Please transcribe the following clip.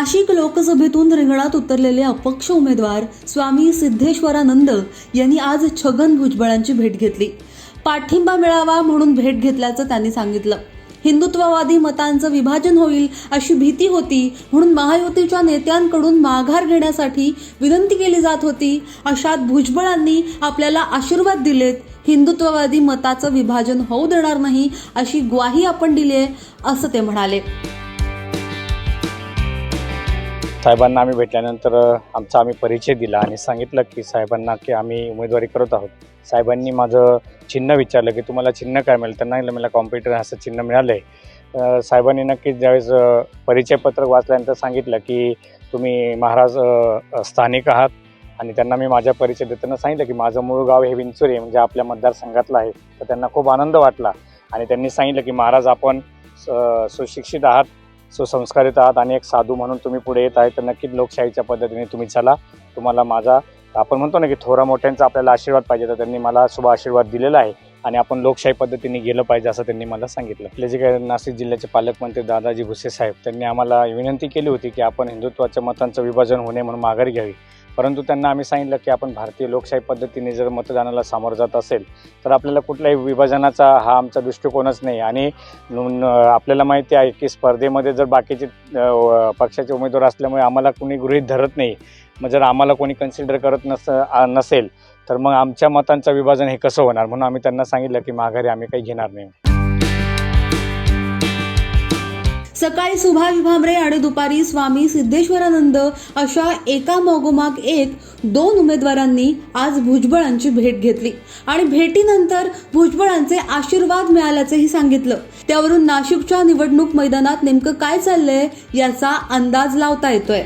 नाशिक लोकसभेतून रिंगणात उतरलेले अपक्ष उमेदवार स्वामी सिद्धेश्वरानंद यांनी आज छगन भुजबळांची भेट घेतली. पाठिंबा मिळावा म्हणून भेट घेतल्याचं त्यांनी सांगितलं. हिंदुत्ववादी मतांचं विभाजन होईल अशी भीती होती म्हणून महायुतीच्या नेत्यांकडून माघार घेण्यासाठी विनंती केली जात होती. अशात भुजबळांनी आपल्याला आशीर्वाद दिलेत. हिंदुत्ववादी मताचं विभाजन होऊ देणार नाही अशी ग्वाही आपण दिली आहे असं ते म्हणाले. साहेबांना आम्ही भेटल्यानंतर आमचा आम्ही परिचय दिला आणि सांगितलं की साहेबांना की आम्ही उमेदवारी करत आहोत. साहेबांनी माझं चिन्ह विचारलं की तुम्हाला चिन्ह काय मिळेल? तर नाही मला कॉम्प्युटर असं चिन्ह मिळालं आहे साहेबांनी नक्कीच ज्यावेळेस परिचयपत्रक वाचल्यानंतर सांगितलं की तुम्ही महाराज स्थानिक आहात आणि त्यांना मी माझा परिचय देताना सांगितलं की माझं मूळ गाव हे विंचुरे म्हणजे आपल्या मतदारसंघातलं आहे. तर त्यांना खूप आनंद वाटला आणि त्यांनी सांगितलं की महाराज आपण स- सुशिक्षित आहात. सुसंस्कारित आहात आणि एक साधू म्हणून तुम्ही पुढे येत आहे तर नक्कीच लोकशाहीच्या पद्धतीने तुम्ही चला. तुम्हाला माझा आपण म्हणतो ना की थोरा मोठ्यांचा आपल्याला आशीर्वाद पाहिजे तर त्यांनी मला शुभ आशीर्वाद दिलेला आहे आणि आपण लोकशाही पद्धतीने गेलं पाहिजे असं त्यांनी मला सांगितलं. आपले जे काही नाशिक जिल्ह्याचे पालकमंत्री दादाजी भुसे साहेब त्यांनी आम्हाला विनंती केली होती की आपण हिंदुत्वाच्या मतांचं विभाजन होणे म्हणून माघारी घ्यावी. परंतु त्यांना आम्ही सांगितलं की आपण भारतीय लोकशाही पद्धतीने जर मतदानाला सामोरं जात असेल तर आपल्याला कुठल्याही विभाजनाचा हा आमचा दृष्टिकोनच नाही. आणि आपल्याला माहिती आहे की स्पर्धेमध्ये जर बाकीचे पक्षाचे उमेदवार असल्यामुळे आम्हाला कोणी गृहीत धरत नाही. मग जर आम्हाला कोणी कन्सिडर करत नस नसेल तर मग आमच्या मतांचं विभाजन हे कसं होणार? म्हणून आम्ही त्यांना सांगितलं की माघारी आम्ही काही घेणार नाही. सकाळी सुभाष भामरे आणि दुपारी स्वामी सिद्धेश्वरानंद अशा एका मागोमाग एक दोन उमेदवारांनी आज भुजबळांची भेट घेतली. आणि भेटीनंतर भुजबळांचे आशीर्वाद मिळाल्याचेही सांगितलं. त्यावरून नाशिकच्या निवडणूक मैदानात नेमकं काय चाललंय याचा अंदाज लावता येतोय.